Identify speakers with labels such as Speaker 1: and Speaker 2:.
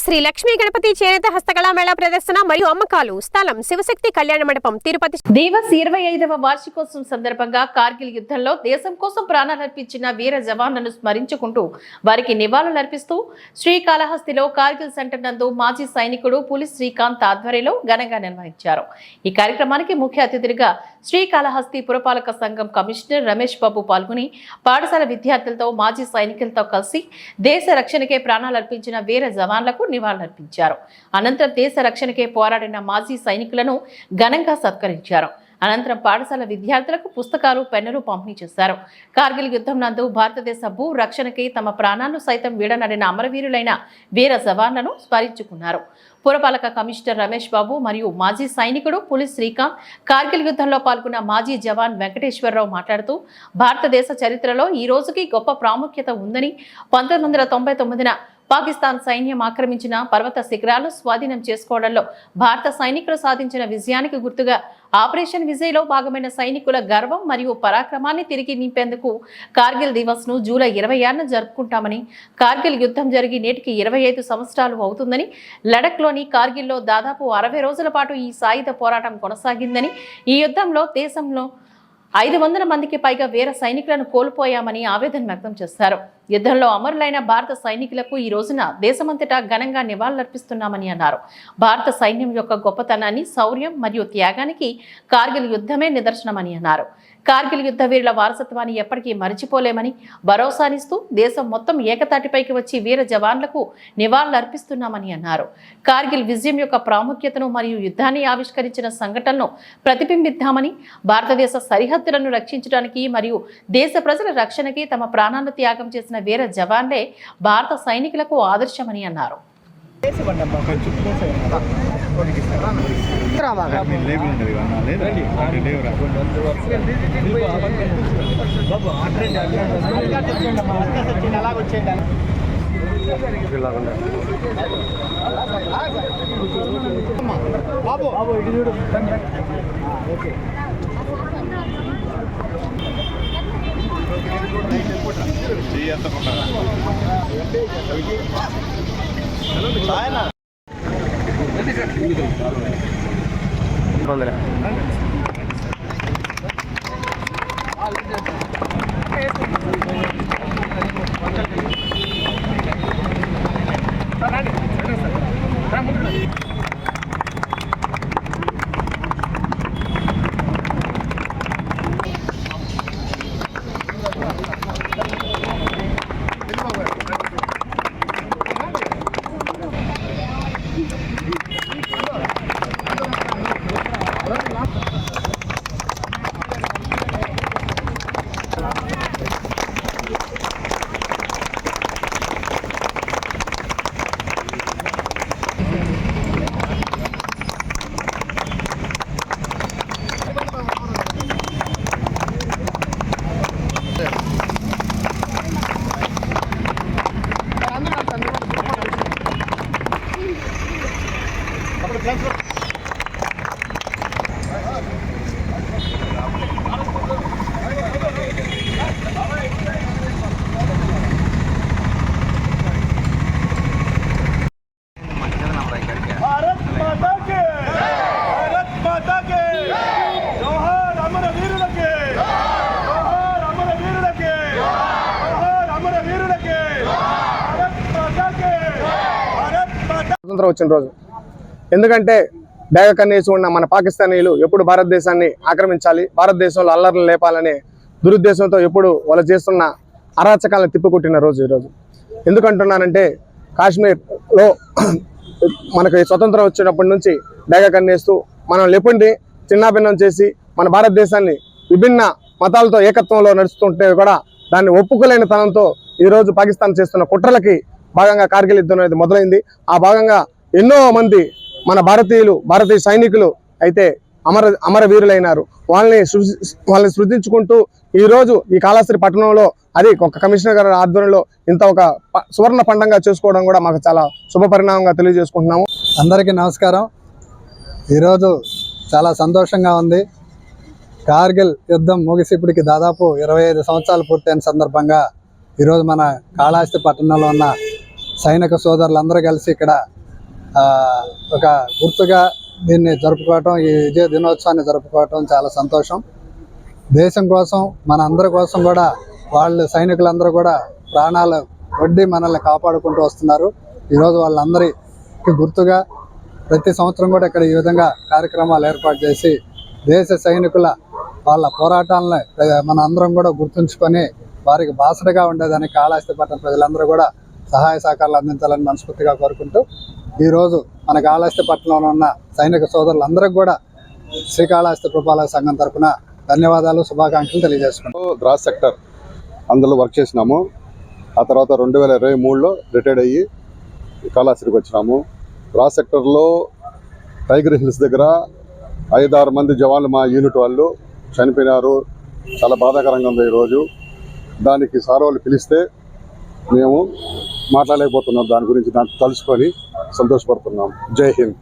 Speaker 1: శ్రీ లక్ష్మీ గణపతి చేనేత హస్తకళా మేళా ప్రదర్శన మరియు అమ్మకాలు స్థలం శివశక్తి కళ్యాణ మండపం తిరుపతి
Speaker 2: దేవస్ ఇరవై ఐదవ వార్షికోత్సవం సందర్భంగా కార్గిల్ యుద్ధంలో దేశం కోసం ప్రాణాలర్పించిన వీర జవాన్లను స్మరించుకుంటూ వారికి నివాళులర్పిస్తూ శ్రీకాళహస్తిలో కార్గిల్ సెంటర్ నందు మాజీ సైనికుడు పులి శ్రీకాంత్ ఆధ్వర్యంలో ఘనంగా నిర్వహించారు. ఈ కార్యక్రమానికి ముఖ్య అతిథులుగా శ్రీకాళహస్తి పురపాలక సంఘం కమిషనర్ రమేష్ బాబు పాల్గొని పాఠశాల విద్యార్థులతో మాజీ సైనికులతో కలిసి దేశ రక్షణకే ప్రాణాలర్పించిన వీర జవాన్లకు నివాళులర్పించారు. అనంతరం దేశ రక్షణకే పోరాడిన మాజీ సైనికులను ఘనంగా సత్కరించారు. అనంతరం పాఠశాల విద్యార్థులకు పుస్తకాలు పెన్నులు పంపిణీ చేశారు. కార్గిల్ యుద్ధం నందు భారతదేశ భూ రక్షణకి తమ ప్రాణాలను సైతం వీడనడిన అమరవీరులైన వీర జవాన్లను స్మరించుకున్నారు. పురపాలక కమిషనర్ రమేష్ బాబు మరియు మాజీ సైనికుడు పులిస్ శ్రీకాంత్ కార్గిల్ యుద్ధంలో పాల్గొన్న మాజీ జవాన్ వెంకటేశ్వరరావు మాట్లాడుతూ భారతదేశ చరిత్రలో ఈ రోజుకి గొప్ప ప్రాముఖ్యత ఉందని పంతొమ్మిది వందల తొంభై తొమ్మిదిన పాకిస్తాన్ సైన్యం ఆక్రమించిన పర్వత శిఖరాలు స్వాధీనం చేసుకోవడంలో భారత సైనికులు సాధించిన విజయానికి గుర్తుగా ఆపరేషన్ విజయ్లో భాగమైన సైనికుల గర్వం మరియు పరాక్రమాన్ని తిరిగి నింపేందుకు కార్గిల్ దివస్ను జూలై ఇరవై ఆరున జరుపుకుంటామని కార్గిల్ యుద్ధం జరిగి నేటికి ఇరవై ఐదు సంవత్సరాలు అవుతుందని లడఖ్లోని కార్గిల్లో దాదాపు అరవై రోజుల పాటు ఈ సాయుధ పోరాటం కొనసాగిందని ఈ యుద్ధంలో దేశంలో ఐదు వందల మందికి పైగా వీర సైనికులను కోల్పోయామని ఆవేదన వ్యక్తం చేశారు. యుద్ధంలో అమరులైన భారత సైనికులకు ఈ రోజున దేశమంతటా ఘనంగా నివాళులర్పిస్తున్నామని అన్నారు. భారత సైన్యం యొక్క గొప్పతనాన్ని శౌర్యం మరియు త్యాగానికి కార్గిల్ యుద్ధమే నిదర్శనమని అన్నారు. కార్గిల్ యుద్ధ వీరుల వారసత్వాన్ని ఎప్పటికీ మరిచిపోలేమని భరోసానిస్తూ దేశం మొత్తం ఏకతాటిపైకి వచ్చి వీర జవాన్లకు నివాళులర్పిస్తున్నామని అన్నారు. కార్గిల్ విజయం యొక్క ప్రాముఖ్యతను మరియు యుద్ధాన్ని ఆవిష్కరించిన సంఘటనను ప్రతిబింబిద్దామని భారతదేశ సరిహద్దులను రక్షించడానికి మరియు దేశ ప్రజల రక్షణకి తమ ప్రాణాలను త్యాగం చేసిన వీర జవాన్లే భారత సైనికులకు ఆదర్శమని అన్నారు.
Speaker 3: బాబు బాబు ఇటు చూడు తొందర Thank you.
Speaker 4: స్వాతంత్రం వచ్చిన రోజు. ఎందుకంటే డేగ కన్నేసి ఉన్న మన పాకిస్తానీయులు ఎప్పుడు భారతదేశాన్ని ఆక్రమించాలి భారతదేశంలో అల్లర్లు లేపాలనే దురుద్దేశంతో ఎప్పుడు వాళ్ళు చేస్తున్న అరాచకాలను తిప్పికొట్టిన రోజు ఈరోజు ఎందుకంటున్నానంటే కాశ్మీర్లో మనకి స్వతంత్రం వచ్చినప్పటి నుంచి డేగ కన్నేస్తూ మనం లేపుండి చిన్నాభిన్నం చేసి మన భారతదేశాన్ని విభిన్న మతాలతో ఏకత్వంలో నడుస్తుంటే కూడా దాన్ని ఒప్పుకోలేని తనంతో ఈరోజు పాకిస్తాన్ చేస్తున్న కుట్రలకి భాగంగా కార్గిల్ యుద్ధం అనేది మొదలైంది. ఆ భాగంగా ఎన్నో మంది మన భారతీయులు భారతీయ సైనికులు అయితే అమర అమర వీరులైనారు వాళ్ళని వాళ్ళని స్మృతించుకుంటూ ఈరోజు ఈ కాళాస్త్రి పట్టణంలో అది ఒక కమిషనర్ గారి ఆధ్వర్యంలో ఇంత ఒక ప- సువర్ణ పండంగా చేసుకోవడం కూడా మాకు చాలా శుభ పరిణామంగా తెలియజేసుకుంటున్నాము.
Speaker 5: అందరికీ నమస్కారం. ఈరోజు చాలా సంతోషంగా ఉంది. కార్గిల్ యుద్ధం ముగిసి ఇప్పటికి దాదాపు ఇరవై ఐదు సంవత్సరాలు పూర్తయిన సందర్భంగా ఈరోజు మన కాళహస్తి పట్టణంలో ఉన్న సైనిక సోదరులందరూ కలిసి ఇక్కడ ఒక గుర్తుగా దీన్ని జరుపుకోవటం ఈ విజయ దినోత్సవాన్ని జరుపుకోవటం చాలా సంతోషం. దేశం కోసం మన అందరి కోసం కూడా వాళ్ళు సైనికులందరూ కూడా ప్రాణాలు వడ్డీ మనల్ని కాపాడుకుంటూ వస్తున్నారు. ఈరోజు వాళ్ళందరికీ గుర్తుగా ప్రతి సంవత్సరం కూడా ఇక్కడ ఈ విధంగా కార్యక్రమాలు ఏర్పాటు చేసి దేశ సైనికుల వాళ్ళ పోరాటాలను మన అందరం కూడా గుర్తుంచుకొని వారికి బాసటగా ఉండేదానికి కాళహస్తి పట్టణ ప్రజలందరూ కూడా సహాయ సహకారాలు అందించాలని మనస్ఫూర్తిగా కోరుకుంటూ ఈరోజు మన కాళహస్తిపట్నంలో ఉన్న సైనిక సోదరులందరికీ కూడా శ్రీకాళహస్తి కృపాలయ సంఘం తరఫున ధన్యవాదాలు శుభాకాంక్షలు తెలియజేసుకుంటాం
Speaker 6: గ్రాస్ సెక్టర్ అందులో వర్క్ చేసినాము. ఆ తర్వాత రెండు వేల ఇరవై మూడులో రిటైర్డ్ అయ్యి కాళాశ్రికి వచ్చినాము. గ్రాస్ సెక్టర్లో టైగర్ హిల్స్ దగ్గర ఐదారు మంది జవాన్లు మా యూనిట్ వాళ్ళు చనిపోయినారు. చాలా బాధాకరంగా ఉంది ఈరోజు. దానికి సార్ వాళ్ళు పిలిస్తే మేము మాట్లాడలేకపోతున్నాం. దాని గురించి దాన్ని తలుచుకొని సంతోషపడుతున్నాం. జై హింద్.